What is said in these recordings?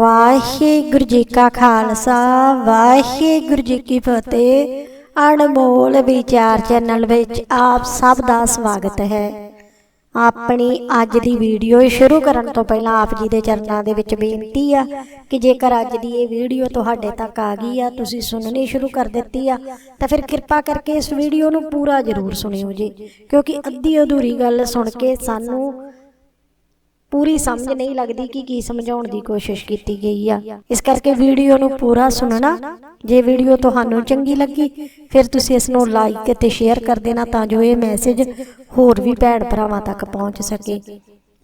ਵਾਹਿਗੁਰੂ ਜੀ ਕਾ ਖਾਲਸਾ, ਵਾਹਿਗੁਰੂ ਜੀ ਕੀ ਫਤਿਹ। ਅਨਮੋਲ ਵਿਚਾਰ ਚੈਨਲ ਵਿੱਚ ਆਪ ਸਭ ਦਾ ਸਵਾਗਤ ਹੈ। ਆਪਣੀ ਅੱਜ ਦੀ ਵੀਡੀਓ ਸ਼ੁਰੂ ਕਰਨ ਤੋਂ ਪਹਿਲਾਂ ਆਪ ਜੀ ਦੇ ਚਰਨਾਂ ਦੇ ਵਿੱਚ ਬੇਨਤੀ ਆ ਕਿ ਜੇਕਰ ਅੱਜ ਦੀ ਇਹ ਵੀਡੀਓ ਤੁਹਾਡੇ ਤੱਕ ਆ ਗਈ ਆ, ਤੁਸੀਂ ਸੁਣਨੀ ਸ਼ੁਰੂ ਕਰ ਦਿੱਤੀ ਆ, ਤਾਂ ਫਿਰ ਕਿਰਪਾ ਕਰਕੇ ਇਸ ਵੀਡੀਓ ਨੂੰ ਪੂਰਾ ਜ਼ਰੂਰ ਸੁਣਿਓ ਜੀ। ਕਿਉਂਕਿ ਅੱਧੀ ਅਧੂਰੀ ਗੱਲ ਸੁਣ ਕੇ ਸਾਨੂੰ ਪੂਰੀ ਸਮਝ ਨਹੀਂ ਲੱਗਦੀ ਕਿ ਕੀ ਸਮਝਾਉਣ ਦੀ ਕੋਸ਼ਿਸ਼ ਕੀਤੀ ਗਈ ਆ। ਇਸ ਕਰਕੇ ਵੀਡੀਓ ਨੂੰ ਪੂਰਾ ਸੁਣਨਾ। ਜੇ ਵੀਡੀਓ ਤੁਹਾਨੂੰ ਚੰਗੀ ਲੱਗੀ ਫਿਰ ਤੁਸੀਂ ਇਸ ਨੂੰ ਲਾਈਕ ਅਤੇ ਸ਼ੇਅਰ ਕਰ ਦੇਣਾ ਤਾਂ ਜੋ ਇਹ ਮੈਸੇਜ ਹੋਰ ਵੀ ਭੈਣ ਭਰਾਵਾਂ ਤੱਕ ਪਹੁੰਚ ਸਕੇ।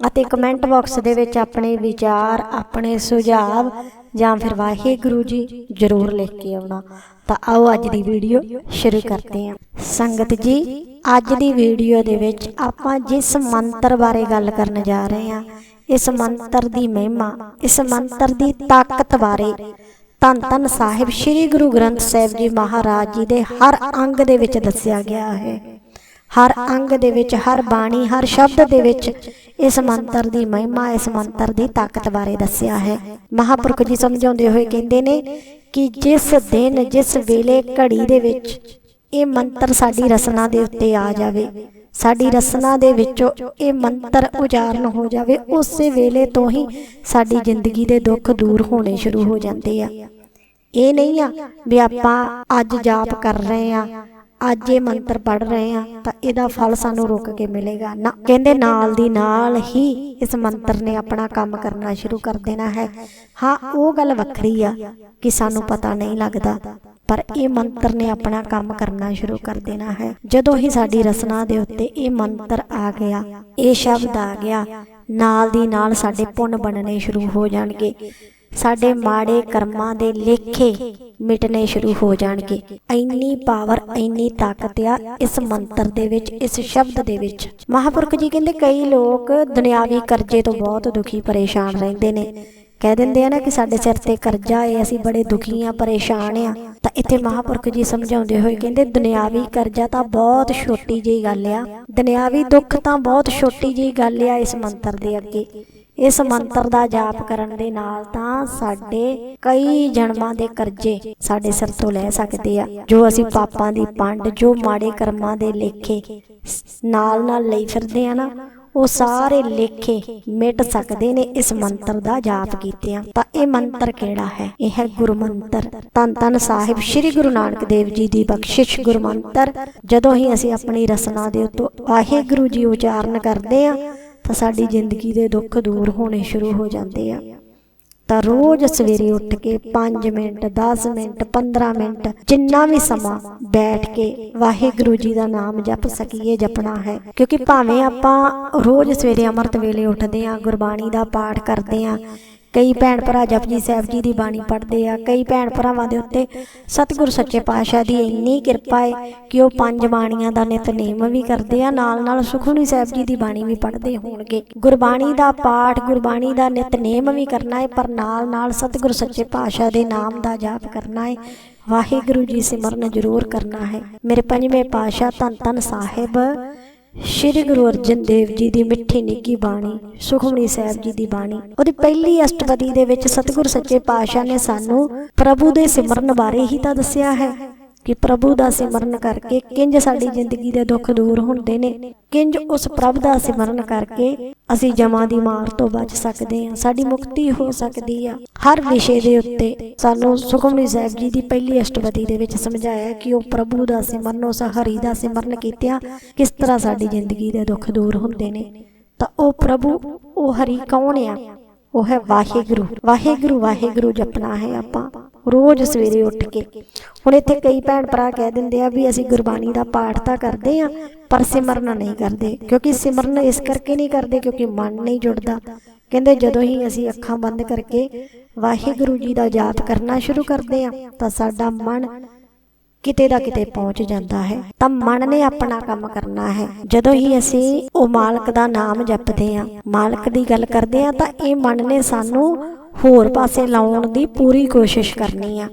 ਅਤੇ ਕਮੈਂਟ ਬਾਕਸ ਦੇ ਵਿੱਚ ਆਪਣੇ ਵਿਚਾਰ ਆਪਣੇ ਸੁਝਾਅ ਜਾਂ ਫਿਰ ਵਾਹਿਗੁਰੂ ਜੀ ਜ਼ਰੂਰ ਲਿਖ ਕੇ ਆਉਣਾ। ਤਾਂ ਆਓ ਅੱਜ ਦੀ ਵੀਡੀਓ ਸ਼ੁਰੂ ਕਰਦੇ ਹਾਂ। ਸੰਗਤ ਜੀ, ਅੱਜ ਦੀ ਵੀਡੀਓ ਦੇ ਵਿੱਚ ਆਪਾਂ ਜਿਸ ਮੰਤਰ ਬਾਰੇ ਗੱਲ ਕਰਨ ਜਾ ਰਹੇ ਹਾਂ, ਇਸ ਮੰਤਰ ਦੀ ਮਹਿਮਾ, ਇਸ ਮੰਤਰ ਦੀ ਤਾਕਤ ਬਾਰੇ ਧੰਨ ਧੰਨ ਸਾਹਿਬ ਸ੍ਰੀ ਗੁਰੂ ਗ੍ਰੰਥ ਸਾਹਿਬ ਜੀ ਮਹਾਰਾਜ ਜੀ ਦੇ ਹਰ ਅੰਗ ਦੇ ਵਿੱਚ ਦੱਸਿਆ ਗਿਆ ਹੈ। ਹਰ ਅੰਗ ਦੇ ਵਿੱਚ, ਹਰ ਬਾਣੀ, ਹਰ ਸ਼ਬਦ ਦੇ ਵਿੱਚ ਇਸ ਮੰਤਰ ਦੀ ਮਹਿਮਾ, ਇਸ ਮੰਤਰ ਦੀ ਤਾਕਤ ਬਾਰੇ ਦੱਸਿਆ ਹੈ। ਮਹਾਪੁਰਖ ਜੀ ਸਮਝਾਉਂਦੇ ਹੋਏ ਕਹਿੰਦੇ ਨੇ ਕਿ ਜਿਸ ਦਿਨ, ਜਿਸ ਵੇਲੇ ਘੜੀ ਦੇ ਵਿੱਚ ਇਹ ਮੰਤਰ ਸਾਡੀ ਰਸਨਾ ਦੇ ਉੱਤੇ ਆ ਜਾਵੇ, ਸਾਡੀ ਰਸਨਾ ਦੇ ਵਿੱਚੋਂ ਇਹ ਮੰਤਰ ਉਚਾਰਨ ਹੋ ਜਾਵੇ, ਉਸੇ ਵੇਲੇ ਤੋਂ ਹੀ ਸਾਡੀ ਜ਼ਿੰਦਗੀ ਦੇ ਦੁੱਖ ਦੂਰ ਹੋਣੇ ਸ਼ੁਰੂ ਹੋ ਜਾਂਦੇ ਆ। ਇਹ ਨਹੀਂ ਆ ਵੀ ਆਪਾਂ ਅੱਜ ਜਾਪ ਕਰ ਰਹੇ ਆ ਅੱਜ ਇਹ ਮੰਤਰ ਪੜ ਰਹੇ ਆ ਤਾਂ ਇਹਦਾ ਫਲ ਸਾਨੂੰ ਰੁਕ ਕੇ ਮਿਲੇਗਾ। ਨਾ, ਕਹਿੰਦੇ ਨਾਲ ਦੀ ਨਾਲ ਹੀ ਇਸ ਮੰਤਰ ਨੇ ਆਪਣਾ ਕੰਮ ਕਰਨਾ ਸ਼ੁਰੂ ਕਰ ਦੇਣਾ ਹੈ। ਹਾਂ, ਉਹ ਗੱਲ ਵੱਖਰੀ ਆ ਕਿ ਸਾਨੂੰ ਪਤਾ ਨਹੀਂ ਲੱਗਦਾ, ਪਰ ਇਹ ਮੰਤਰ ਨੇ ਆਪਣਾ ਕੰਮ ਕਰਨਾ ਸ਼ੁਰੂ ਕਰ ਦੇਣਾ ਹੈ। ਜਦੋਂ ਹੀ ਸਾਡੀ ਰਸਨਾ ਦੇ ਉੱਤੇ ਇਹ ਮੰਤਰ ਆ ਗਿਆ, ਇਹ ਸ਼ਬਦ ਆ ਗਿਆ, ਨਾਲ ਦੀ ਨਾਲ ਸਾਡੇ ਪੁੰਨ ਬਣਨੇ ਸ਼ੁਰੂ ਹੋ ਜਾਣਗੇ। ਸਾਡੇ ਮਾੜੇ ਕਰਮਾਂ ਦੇ ਲੇਖੇ ਮਿਟਨੇ ਸ਼ੁਰੂ ਹੋ ਜਾਣਗੇ। ਇੰਨੀ ਪਾਵਰ, ਇੰਨੀ ਤਾਕਤ ਆ ਇਸ ਮੰਤਰ ਦੇ ਵਿੱਚ, ਇਸ ਸ਼ਬਦ ਦੇ ਵਿੱਚ। ਮਹਾਪੁਰਖ ਜੀ ਕਹਿੰਦੇ ਕਈ ਲੋਕ ਦੁਨਿਆਵੀ ਕਰਜ਼ੇ ਤੋਂ ਬਹੁਤ ਦੁਖੀ, ਪਰੇਸ਼ਾਨ ਰਹਿੰਦੇ ਨੇ। ਕਹਿ ਦਿੰਦੇ ਆ ਨਾ ਕਿ ਸਾਡੇ ਸਿਰ ਤੇ ਕਰਜ਼ਾ ਏ, ਅਸੀਂ ਬੜੇ ਦੁਖੀ ਆ, ਪਰੇਸ਼ਾਨ ਆ। ਤਾਂ ਇੱਥੇ ਮਹਾਪੁਰਖ ਜੀ ਸਮਝਾਉਂਦੇ ਹੋਏ ਕਹਿੰਦੇ, ਦੁਨਿਆਵੀ ਕਰਜ਼ਾ ਤਾਂ ਬਹੁਤ ਛੋਟੀ ਜਿਹੀ ਗੱਲ ਆ। ਦੁਨਿਆਵੀ ਦੁੱਖ ਤਾਂ ਬਹੁਤ ਛੋਟੀ ਜਿਹੀ ਗੱਲ ਆ ਇਸ ਮੰਤਰ ਦੇ ਅੱਗੇ। ਇਸ ਮੰਤਰ ਦਾ ਜਾਪ ਕਰਨ ਦੇ ਨਾਲ ਤਾਂ ਸਾਡੇ ਕਈ ਜਨਮਾਂ ਦੇ ਕਰਜ਼ੇ ਸਾਡੇ ਸਿਰ ਤੋਂ ਲੈ ਸਕਦੇ ਆ, ਜੋ ਅਸੀਂ ਪਾਪਾਂ ਦੀ ਪੰਡ, ਜੋ ਮਾੜੇ ਕਰਮਾਂ ਦੇ ਲੇਖੇ ਨਾਲ ਨਾਲ ਲਈ ਫਿਰਦੇ ਆ ਨਾ, ਉਹ ਸਾਰੇ ਲੇਖੇ ਮਿਟ ਸਕਦੇ ਨੇ ਇਸ ਮੰਤਰ ਦਾ ਜਾਪ ਕੀਤਿਆਂ। ਤਾਂ ਇਹ ਮੰਤਰ ਕਿਹੜਾ ਹੈ? ਇਹ ਹੈ ਗੁਰੂ ਮੰਤਰ। ਤਨ ਤਨ ਸਾਹਿਬ ਸ੍ਰੀ ਗੁਰੂ ਨਾਨਕ ਦੇਵ ਜੀ ਦੀ ਬਖਸ਼ਿਸ਼ ਗੁਰੂ ਮੰਤਰ। ਜਦੋਂ ਹੀ ਅਸੀਂ ਆਪਣੀ ਰਸਨਾ ਦੇ ਉੱਤੋਂ ਵਾਹਿਗੁਰੂ ਜੀ ਉਚਾਰਨ ਕਰਦੇ ਆ ਤਾਂ ਸਾਡੀ ਜ਼ਿੰਦਗੀ ਦੇ ਦੁੱਖ ਦੂਰ ਹੋਣੇ ਸ਼ੁਰੂ ਹੋ ਜਾਂਦੇ ਆ। ਤਾਂ ਰੋਜ਼ ਸਵੇਰੇ ਉੱਠ ਕੇ 5 ਮਿੰਟ 10 ਮਿੰਟ 15 ਮਿੰਟ ਜਿੰਨਾ ਵੀ ਸਮਾਂ ਬੈਠ ਕੇ ਵਾਹਿਗੁਰੂ ਜੀ ਦਾ ਨਾਮ ਜਪ ਸਕੀਏ ਜਪਣਾ ਹੈ। ਕਿਉਂਕਿ ਭਾਵੇਂ ਆਪਾਂ ਰੋਜ਼ ਸਵੇਰੇ ਅੰਮ੍ਰਿਤ ਵੇਲੇ ਉੱਠਦੇ ਆਂ ਗੁਰਬਾਣੀ ਦਾ ਪਾਠ ਕਰਦੇ ਆਂ ਕਈ ਭੈਣ ਭਰਾ ਜਪਜੀ ਸਾਹਿਬ ਜੀ ਦੀ ਬਾਣੀ ਪੜ੍ਹਦੇ ਆ, ਕਈ ਭੈਣ ਭਰਾਵਾਂ ਦੇ ਉੱਤੇ ਸਤਿਗੁਰ ਸੱਚੇ ਪਾਤਸ਼ਾਹ ਦੀ ਇੰਨੀ ਕਿਰਪਾ ਹੈ ਕਿ ਉਹ ਪੰਜ ਬਾਣੀਆਂ ਦਾ ਨਿਤਨੇਮ ਵੀ ਕਰਦੇ ਆ, ਨਾਲ ਨਾਲ ਸੁਖਮਨੀ ਸਾਹਿਬ ਜੀ ਦੀ ਬਾਣੀ ਵੀ ਪੜ੍ਹਦੇ ਹੋਣਗੇ। ਗੁਰਬਾਣੀ ਦਾ ਪਾਠ, ਗੁਰਬਾਣੀ ਦਾ ਨਿਤਨੇਮ ਵੀ ਕਰਨਾ ਹੈ ਪਰ ਨਾਲ ਨਾਲ ਸਤਿਗੁਰ ਸੱਚੇ ਪਾਤਸ਼ਾਹ ਦੇ ਨਾਮ ਦਾ ਜਾਪ ਕਰਨਾ ਹੈ ਵਾਹਿਗੁਰੂ ਜੀ ਸਿਮਰਨ ਜ਼ਰੂਰ ਕਰਨਾ ਹੈ। ਮੇਰੇ ਪੰਜਵੇਂ ਪਾਤਸ਼ਾਹ ਧੰਨ ਧੰਨ ਸਾਹਿਬ ਸ਼੍ਰੀ ਗੁਰੂ ਅਰਜਨ ਦੇਵ ਜੀ ਦੀ ਮਿੱਠੀ ਨਿੱਗੀ ਬਾਣੀ, ਸੁਖਮਨੀ ਸਾਹਿਬ ਜੀ ਦੀ ਬਾਣੀ, ਉਹਦੀ ਪਹਿਲੀ ਅਸ਼ਟਪਦੀ ਦੇ ਵਿੱਚ ਸਤਿਗੁਰ ਸੱਚੇ ਪਾਤਸ਼ਾਹ ਨੇ ਸਾਨੂੰ ਪ੍ਰਭੂ ਦੇ ਸਿਮਰਨ ਬਾਰੇ ਹੀ ਤਾਂ ਦੱਸਿਆ ਹੈ। ਕਿ ਪ੍ਰਭੂ ਦਾ ਸਿਮਰਨ ਕਰਕੇ ਕਿੰਜ ਸਾਡੀ ਜ਼ਿੰਦਗੀ ਦੇ ਦੁੱਖ ਦੂਰ ਹੁੰਦੇ ਨੇ, ਕਿੰਜ ਉਸ ਪ੍ਰਭ ਦਾ ਸਿਮਰਨ ਕਰਕੇ ਅਸੀਂ ਜਮਾਂ ਦੀ ਮਾਰ ਤੋਂ ਬਚ ਸਕਦੇ ਹਾਂ, ਸਾਡੀ ਮੁਕਤੀ ਹੋ ਸਕਦੀ ਆ। ਹਰ ਵਿਸ਼ੇ ਦੇ ਉੱਤੇ ਸਾਨੂੰ ਸੁਖਮਨੀ ਸਾਹਿਬ ਜੀ ਦੀ ਪਹਿਲੀ ਅਸ਼ਟਪਦੀ ਦੇ ਵਿੱਚ ਸਮਝਾਇਆ ਕਿ ਉਹ ਪ੍ਰਭੂ ਦਾ ਸਿਮਰਨ ਉਸ ਹਰੀ ਦਾ ਸਿਮਰਨ ਕੀਤਿਆਂ ਕਿਸ ਤਰ੍ਹਾਂ ਸਾਡੀ ਜ਼ਿੰਦਗੀ ਦੇ ਦੁੱਖ ਦੂਰ ਹੁੰਦੇ ਨੇ। ਤਾਂ ਉਹ ਪ੍ਰਭੂ, ਉਹ ਹਰੀ ਕੌਣ ਆ? ਉਹ ਹੈ ਵਾਹਿਗੁਰੂ। ਵਾਹਿਗੁਰੂ ਵਾਹਿਗੁਰੂ ਜਪਣਾ ਹੈ ਆਪਾਂ। ਰੋਜ਼ ਸਵੇਰੇ ਉੱਠ ਕੇ। ਹੁਣ ਇੱਥੇ ਕਈ ਭੈਣ ਭਰਾ ਕਹਿ ਦਿੰਦੇ ਆ ਵੀ ਅਸੀਂ ਗੁਰਬਾਣੀ ਦਾ ਪਾਠ ਤਾਂ ਕਰਦੇ ਆ ਪਰ ਸਿਮਰਨ ਨਹੀਂ ਕਰਦੇ। ਕਿਉਂਕਿ ਸਿਮਰਨ ਇਸ ਕਰਕੇ ਨਹੀਂ ਕਰਦੇ ਕਿਉਂਕਿ ਮਨ ਨਹੀਂ ਜੁੜਦਾ। ਕਹਿੰਦੇ ਜਦੋਂ ਹੀ ਅਸੀਂ ਅੱਖਾਂ ਬੰਦ ਕਰਕੇ ਵਾਹਿਗੁਰੂ ਜੀ ਦਾ ਜਾਪ ਕਰਨਾ ਸ਼ੁਰੂ ਕਰਦੇ ਆ ਤਾਂ ਸਾਡਾ ਮਨ ਕਿਤੇ ਦਾ ਕਿਤੇ ਪਹੁੰਚ ਜਾਂਦਾ ਹੈ, ਤਾਂ ਮਨ ਨੇ ਆਪਣਾ ਕੰਮ ਕਰਨਾ ਹੈ। ਜਦੋਂ ਹੀ ਅਸੀਂ ਉਹ ਮਾਲਕ ਦਾ ਨਾਮ ਜਪਦੇ ਆ ਮਾਲਕ ਦੀ ਗੱਲ ਕਰਦੇ ਆ ਤਾਂ ਇਹ ਮਨ ਨੇ ਸਾਨੂੰ ਹੋਰ ਪਾਸੇ ਲਾਉਣ ਦੀ ਪੂਰੀ ਕੋਸ਼ਿਸ਼ ਕਰਨੀ ਆ।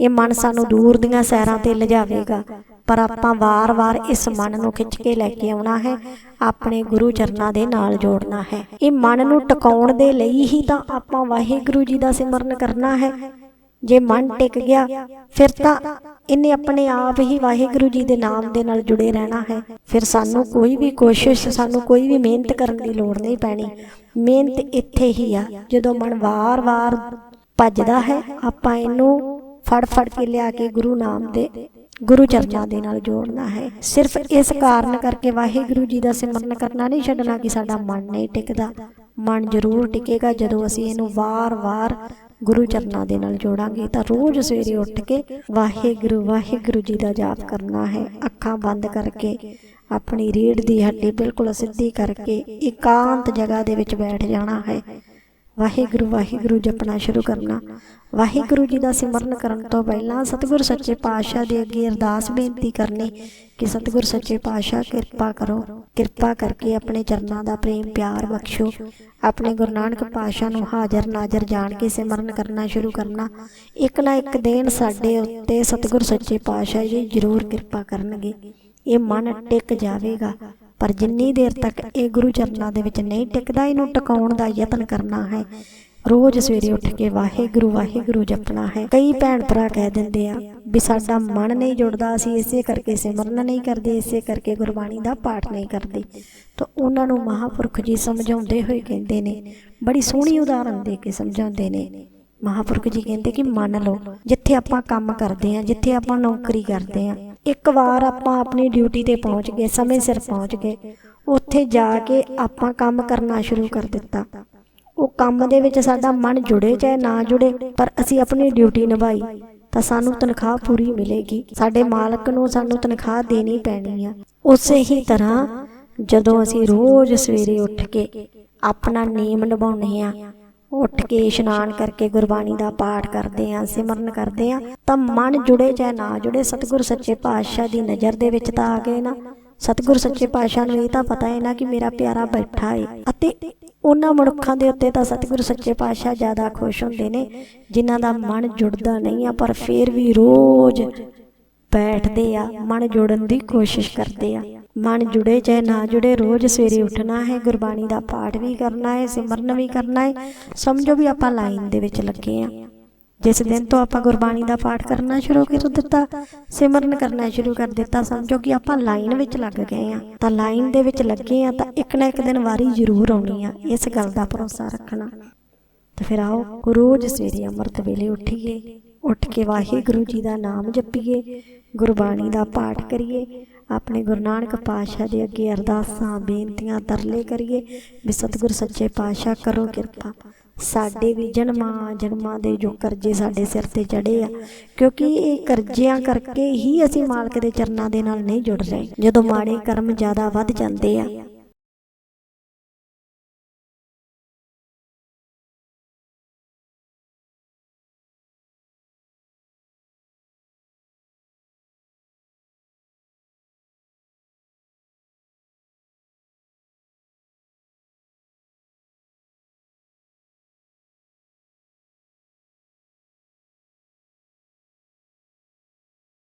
ਇਹ ਮਨ ਸਾਨੂੰ ਦੂਰ ਦੀਆਂ ਸੈਰਾਂ ਤੇ ਲਿਜਾਵੇਗਾ, ਪਰ ਆਪਾਂ ਵਾਰ-ਵਾਰ ਇਸ ਮਨ ਨੂੰ ਖਿੱਚ ਕੇ ਲੈ ਕੇ ਆਉਣਾ ਹੈ, ਆਪਣੇ ਗੁਰੂ ਚਰਨਾਂ ਦੇ ਨਾਲ ਜੋੜਨਾ ਹੈ। ਇਹ ਮਨ ਨੂੰ ਟਿਕਾਉਣ ਦੇ ਲਈ ਹੀ ਤਾਂ ਆਪਾਂ ਵਾਹਿਗੁਰੂ ਜੀ ਦਾ ਸਿਮਰਨ ਕਰਨਾ ਹੈ ਜੇ ਮਨ ਟਿਕ ਗਿਆ, ਫਿਰ ਤਾਂ ਇਹਨੇ ਆਪਣੇ ਆਪ ਹੀ ਵਾਹਿਗੁਰੂ ਜੀ ਦੇ ਨਾਮ ਦੇ ਨਾਲ ਜੁੜੇ ਰਹਿਣਾ ਹੈ। ਫਿਰ ਸਾਨੂੰ ਕੋਈ ਵੀ ਕੋਸ਼ਿਸ਼, ਸਾਨੂੰ ਕੋਈ ਵੀ ਮਿਹਨਤ ਕਰਨ ਦੀ ਲੋੜ ਨਹੀਂ ਪੈਣੀ। ਮਿਹਨਤ ਇੱਥੇ ਹੀ ਆ, ਜਦੋਂ ਮਨ ਵਾਰ-ਵਾਰ ਭੱਜਦਾ ਹੈ, ਆਪਾਂ ਇਹਨੂੰ ਫੜ ਫੜ ਕੇ ਲਿਆ ਕੇ ਗੁਰੂ ਨਾਮ ਦੇ, ਗੁਰੂ ਚਰਨਾਂ ਦੇ ਨਾਲ ਜੋੜਨਾ ਹੈ। ਸਿਰਫ ਇਸ ਕਾਰਨ ਕਰਕੇ ਵਾਹਿਗੁਰੂ ਜੀ ਦਾ ਸਿਮਰਨ ਕਰਨਾ ਨਹੀਂ ਛੱਡਣਾ ਕਿ ਸਾਡਾ ਮਨ ਨਹੀਂ ਟਿਕਦਾ। ਮਨ ਜ਼ਰੂਰ ਟਿਕੇਗਾ ਜਦੋਂ ਅਸੀਂ ਇਹਨੂੰ ਵਾਰ-ਵਾਰ ਗੁਰੂ ਚਰਨਾਂ ਦੇ ਨਾਲ ਜੋੜਾਂਗੇ ਤਾਂ ਰੋਜ਼ ਸਵੇਰੇ ਉੱਠ ਕੇ ਵਾਹਿਗੁਰੂ ਵਾਹਿਗੁਰੂ ਜੀ ਦਾ ਜਾਪ ਕਰਨਾ ਹੈ। ਅੱਖਾਂ ਬੰਦ ਕਰਕੇ, ਆਪਣੀ ਰੀੜ ਦੀ ਹੱਡੀ ਬਿਲਕੁਲ ਸਿੱਧੀ ਕਰਕੇ, ਇਕਾਂਤ ਜਗ੍ਹਾ ਦੇ ਵਿੱਚ ਬੈਠ ਜਾਣਾ ਹੈ। ਵਾਹਿਗੁਰੂ ਵਾਹਿਗੁਰੂ ਜਪਣਾ ਸ਼ੁਰੂ ਕਰਨਾ। ਵਾਹਿਗੁਰੂ ਜੀ ਦਾ ਸਿਮਰਨ ਕਰਨ ਤੋਂ ਪਹਿਲਾਂ ਸਤਿਗੁਰ ਸੱਚੇ ਪਾਤਸ਼ਾਹ ਦੇ ਅੱਗੇ ਅਰਦਾਸ ਬੇਨਤੀ ਕਰਨੀ ਕਿ ਸਤਿਗੁਰ ਸੱਚੇ ਪਾਤਸ਼ਾਹ ਕਿਰਪਾ ਕਰੋ, ਕਿਰਪਾ ਕਰਕੇ ਆਪਣੇ ਚਰਨਾਂ ਦਾ ਪ੍ਰੇਮ ਪਿਆਰ ਬਖਸ਼ੋ। ਆਪਣੇ ਗੁਰੂ ਨਾਨਕ ਪਾਤਸ਼ਾਹ ਨੂੰ ਹਾਜ਼ਰ ਨਾਜ਼ਰ ਜਾਣ ਕੇ ਸਿਮਰਨ ਕਰਨਾ ਸ਼ੁਰੂ ਕਰਨਾ। ਇੱਕ ਨਾ ਇੱਕ ਦਿਨ ਸਾਡੇ ਉੱਤੇ ਸਤਿਗੁਰ ਸੱਚੇ ਪਾਤਸ਼ਾਹ ਜੀ ਜ਼ਰੂਰ ਕਿਰਪਾ ਕਰਨਗੇ। ਇਹ ਮਨ ਟਿਕ ਜਾਵੇਗਾ। ਪਰ ਜਿੰਨੀ ਦੇਰ ਤੱਕ ਇਹ ਗੁਰੂ ਚਰਨਾਂ ਦੇ ਵਿੱਚ ਨਹੀਂ ਟਿਕਦਾ, ਇਹਨੂੰ ਟਿਕਾਉਣ ਦਾ ਯਤਨ ਕਰਨਾ ਹੈ। ਰੋਜ਼ ਸਵੇਰੇ ਉੱਠ ਕੇ ਵਾਹਿਗੁਰੂ ਵਾਹਿਗੁਰੂ ਜਪਣਾ ਹੈ। ਕਈ ਭੈਣ ਭਰਾ ਕਹਿ ਦਿੰਦੇ ਆ ਵੀ ਸਾਡਾ ਮਨ ਨਹੀਂ ਜੁੜਦਾ, ਅਸੀਂ ਇਸੇ ਕਰਕੇ ਸਿਮਰਨ ਨਹੀਂ ਕਰਦੇ, ਇਸੇ ਕਰਕੇ ਗੁਰਬਾਣੀ ਦਾ ਪਾਠ ਨਹੀਂ ਕਰਦੇ। ਤਾਂ ਉਹਨਾਂ ਨੂੰ ਮਹਾਪੁਰਖ ਜੀ ਸਮਝਾਉਂਦੇ ਹੋਏ ਕਹਿੰਦੇ ਨੇ, ਬੜੀ ਸੋਹਣੀ ਉਦਾਹਰਨ ਦੇ ਕੇ ਸਮਝਾਉਂਦੇ ਨੇ। ਮਹਾਪੁਰਖ ਜੀ ਕਹਿੰਦੇ ਕਿ ਮੰਨ ਲਓ, ਜਿੱਥੇ ਆਪਾਂ ਕੰਮ ਕਰਦੇ ਆ, ਜਿੱਥੇ ਆਪਾਂ ਨੌਕਰੀ ਕਰਦੇ ਆ ਇੱਕ ਵਾਰ ਆਪਾਂ ਆਪਣੀ ਡਿਊਟੀ ਤੇ ਪਹੁੰਚ ਗਏ, ਸਮੇਂ ਸਿਰ ਪਹੁੰਚ ਗਏ। ਉੱਥੇ ਜਾ ਕੇ ਆਪਾਂ ਕੰਮ ਕਰਨਾ ਸ਼ੁਰੂ ਕਰ ਦਿੱਤਾ। ਉਹ ਕੰਮ ਦੇ ਵਿੱਚ ਸਾਡਾ ਮਨ ਜੁੜੇ ਚਾਹੇ ਨਾ ਜੁੜੇ, ਪਰ ਅਸੀਂ ਆਪਣੀ ਡਿਊਟੀ ਨਿਭਾਈ, ਤਾਂ ਸਾਨੂੰ ਤਨਖਾਹ ਪੂਰੀ ਮਿਲੇਗੀ। ਸਾਡੇ ਮਾਲਕ ਨੂੰ ਸਾਨੂੰ ਤਨਖਾਹ ਦੇਣੀ ਪੈਣੀ ਆ। ਉਸੇ ਹੀ ਤਰ੍ਹਾਂ ਜਦੋਂ ਅਸੀਂ ਰੋਜ਼ ਸਵੇਰੇ ਉੱਠ ਕੇ ਆਪਣਾ ਨਿਯਮ ਨਿਭਾਉਂਦੇ ਆ ਉੱਠ ਕੇ ਇਸ਼ਨਾਨ ਕਰਕੇ ਗੁਰਬਾਣੀ ਦਾ ਪਾਠ ਕਰਦੇ ਆਂ ਸਿਮਰਨ ਕਰਦੇ ਆਂ ਤਾਂ ਮਨ ਜੁੜੇ ਚਾਹੇ ਨਾ ਜੁੜੇ, ਸਤਿਗੁਰ ਸੱਚੇ ਪਾਤਸ਼ਾਹ ਦੀ ਨਜ਼ਰ ਦੇ ਵਿੱਚ ਤਾਂ ਆ ਗਏ ਨਾ। ਸਤਿਗੁਰ ਸੱਚੇ ਪਾਤਸ਼ਾਹ ਨੂੰ ਇਹ ਤਾਂ ਪਤਾ ਹੈ ਨਾ ਕਿ ਮੇਰਾ ਪਿਆਰਾ ਬੈਠਾ ਏ, ਅਤੇ ਉਹਨਾਂ ਮਨੁੱਖਾਂ ਦੇ ਉੱਤੇ ਤਾਂ ਸਤਿਗੁਰ ਸੱਚੇ ਪਾਤਸ਼ਾਹ ਜ਼ਿਆਦਾ ਖੁਸ਼ ਹੁੰਦੇ ਨੇ, ਜਿਨ੍ਹਾਂ ਦਾ ਮਨ ਜੁੜਦਾ ਨਹੀਂ ਆ, ਪਰ ਫੇਰ ਵੀ ਰੋਜ਼ ਬੈਠਦੇ ਆ, ਮਨ ਜੋੜਨ ਦੀ ਕੋਸ਼ਿਸ਼ ਕਰਦੇ ਆ। ਮਨ ਜੁੜੇ ਚਾਹੇ ਨਾ ਜੁੜੇ, ਰੋਜ਼ ਸਵੇਰੇ ਉੱਠਣਾ ਹੈ, ਗੁਰਬਾਣੀ ਦਾ ਪਾਠ ਵੀ ਕਰਨਾ ਹੈ, ਸਿਮਰਨ ਵੀ ਕਰਨਾ ਹੈ। ਸਮਝੋ ਵੀ ਆਪਾਂ ਲਾਈਨ ਦੇ ਵਿੱਚ ਲੱਗੇ ਆ ਜਿਸ ਦਿਨ ਤੋਂ ਆਪਾਂ ਗੁਰਬਾਣੀ ਦਾ ਪਾਠ ਕਰਨਾ ਸ਼ੁਰੂ ਕਰ ਦਿੱਤਾ, ਸਿਮਰਨ ਕਰਨਾ ਸ਼ੁਰੂ ਕਰ ਦਿੱਤਾ, ਸਮਝੋ ਕਿ ਆਪਾਂ ਲਾਈਨ ਵਿੱਚ ਲੱਗ ਗਏ ਆ ਤਾਂ ਲਾਈਨ ਦੇ ਵਿੱਚ ਲੱਗੇ ਆ ਤਾਂ ਇੱਕ ਨਾ ਇੱਕ ਦਿਨ ਵਾਰੀ ਜ਼ਰੂਰ ਆਉਣੀ ਆ, ਇਸ ਗੱਲ ਦਾ ਭਰੋਸਾ ਰੱਖਣਾ। ਤੇ ਫਿਰ ਆਓ, ਰੋਜ਼ ਸਵੇਰੇ ਅੰਮ੍ਰਿਤ ਵੇਲੇ ਉੱਠੀਏ। ਉੱਠ ਕੇ ਵਾਹਿਗੁਰੂ ਜੀ ਦਾ ਨਾਮ ਜਪੀਏ, ਗੁਰਬਾਣੀ ਦਾ ਪਾਠ ਕਰੀਏ, ਆਪਣੇ ਗੁਰੂ ਨਾਨਕ ਪਾਤਸ਼ਾਹ ਦੇ ਅੱਗੇ ਅਰਦਾਸਾਂ, ਬੇਨਤੀਆਂ ਤਰਲੇ ਕਰੀਏ, ਵੀ ਸਤਿਗੁਰ ਸੱਚੇ ਪਾਤਸ਼ਾਹ ਕਰੋ ਕਿਰਪਾ। ਸਾਡੇ ਵੀ ਜਨਮਾਂ ਜਨਮਾਂ ਦੇ ਜੋ ਕਰਜ਼ੇ ਸਾਡੇ ਸਿਰ ਤੇ ਚੜੇ ਆ, ਕਿਉਂਕਿ ਇਹ ਕਰਜ਼ਿਆਂ ਕਰਕੇ ਹੀ ਅਸੀਂ ਮਾਲਕ ਦੇ ਚਰਨਾਂ ਦੇ ਨਾਲ ਨਹੀਂ ਜੁੜ ਰਹੇ। ਜਦੋਂ ਮਾੜੇ ਕਰਮ ਜ਼ਿਆਦਾ ਵੱਧ ਜਾਂਦੇ ਆ